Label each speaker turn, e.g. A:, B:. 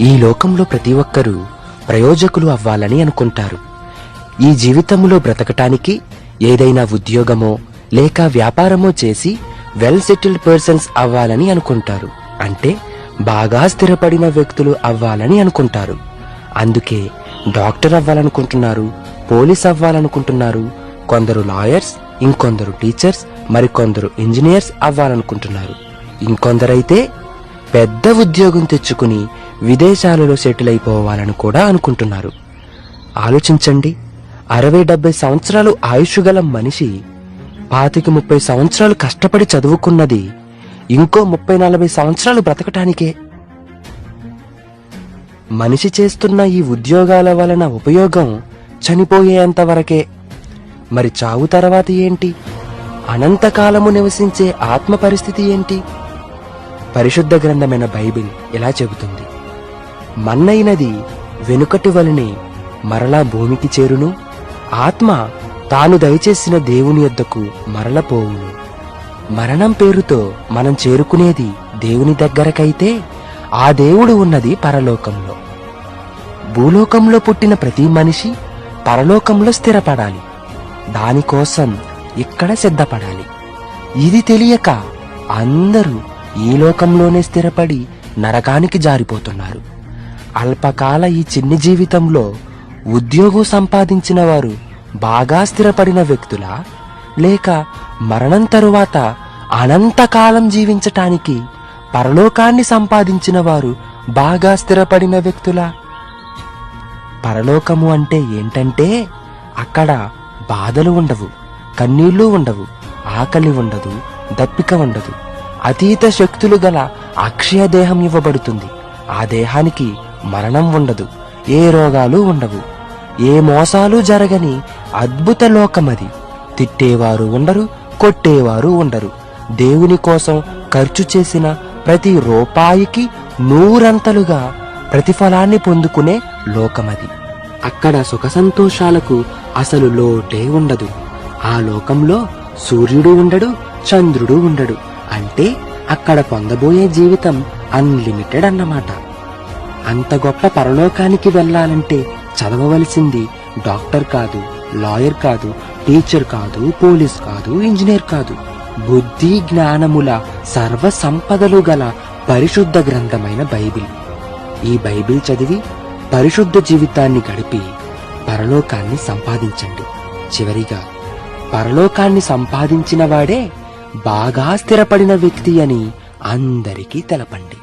A: ఈ లోకంలో ప్రతి ఒక్కరూ ప్రయోజకులు అవ్వాలని అనుకుంటారు. ఈ జీవితంలో బ్రతకటానికి ఏదైనా ఉద్యోగమో లేక వ్యాపారమో చేసి వెల్ సెటిల్డ్ పర్సన్స్ అవ్వాలని అనుకుంటారు. అంటే బాగా స్థిరపడిన వ్యక్తులు అవ్వాలని అనుకుంటారు. అందుకే డాక్టర్ అవ్వాలనుకుంటున్నారు పోలీస్ అవ్వాలనుకుంటున్నారు కొందరు లాయర్స్ ఇంకొందరు టీచర్స్ మరికొందరు ఇంజనీర్స్ అవ్వాలనుకుంటున్నారు. ఇంకొందరైతే పెద్ద ఉద్యోగం తెచ్చుకుని విదేశాలలో సెటిల్ అయిపోవాలని కూడా అనుకుంటున్నారు. ఆలోచించండి. అరవై డెబ్బై సంవత్సరాలు ఆయుష్ గల మనిషి పాతిక ముప్పై సంవత్సరాలు కష్టపడి చదువుకున్నది ఇంకో ముప్పై నలభై సంవత్సరాలు బ్రతకటానికే. మనిషి చేస్తున్న ఈ ఉద్యోగాల వలన ఉపయోగం చనిపోయేంత వరకే. మరి చావు తర్వాత ఏంటి? అనంతకాలము నివసించే ఆత్మ పరిస్థితి ఏంటి? పరిశుద్ధ గ్రంథమైన బైబిల్ ఇలా చెబుతుంది? మన్నైనది వెనుకటి వలనే మరలా భూమికి చేరును. ఆత్మ తాను దయచేసిన దేవుని యొద్దకు మరల పోవును. మరణం పేరుతో మనం చేరుకునేది దేవుని దగ్గరకైతే ఆ దేవుడు ఉన్నది పరలోకంలో. భూలోకంలో పుట్టిన ప్రతి మనిషి పరలోకంలో స్థిరపడాలి. దానికోసం ఇక్కడ సిద్ధపడాలి. ఇది తెలియక అందరూ ఈ లోకంలోనే స్థిరపడి నరకానికి జారిపోతున్నారు. అల్పకాల ఈ చిన్ని జీవితంలో ఉద్యోగం సంపాదించిన వారు బాగా స్థిరపడిన వ్యక్తులా? లేక మరణం తరువాత అనంతకాలం జీవించటానికి పరలోకాన్ని సంపాదించిన వారు బాగా స్థిరపడిన వ్యక్తులా? పరలోకము అంటే ఏంటంటే అక్కడ బాధలు ఉండవు కన్నీళ్ళు ఉండవు ఆకలి ఉండదు దప్పిక ఉండదు. అతీత శక్తులు గల అక్షయ దేహం ఇవ్వబడుతుంది. ఆ దేహానికి మరణం ఉండదు ఏ రోగాలు ఉండవు ఏ మోసాలు జరగని అద్భుత లోకమది. తిట్టేవారు ఉండరు కొట్టేవారు ఉండరు. దేవుని కోసం ఖర్చు చేసిన ప్రతి రూపాయికి నూరంతలుగా ప్రతిఫలాన్ని పొందుకునే లోకమది. అక్కడ సుఖ సంతోషాలకు అసలు లోటే ఉండదు. ఆ లోకంలో సూర్యుడు ఉండడు చంద్రుడు ఉండడు. అంటే అక్కడ పొందబోయే జీవితం అన్లిమిటెడ్ అన్నమాట. అంత గొప్ప పరలోకానికి వెళ్ళాలంటే చదవవలసింది డాక్టర్ కాదు లాయర్ కాదు టీచర్ కాదు పోలీస్ కాదు ఇంజనీర్ కాదు. బుద్ధి జ్ఞానముల సర్వ సంపదలు గల పరిశుద్ధ గ్రంథమైన బైబిల్. ఈ బైబిల్ చదివి పరిశుద్ధ జీవితాన్ని గడిపి పరలోకాన్ని సంపాదించండి. చివరిగా పరలోకాన్ని సంపాదించిన వాడే బాగా స్థిరపడిన వ్యక్తి అని అందరికీ తెలపండి.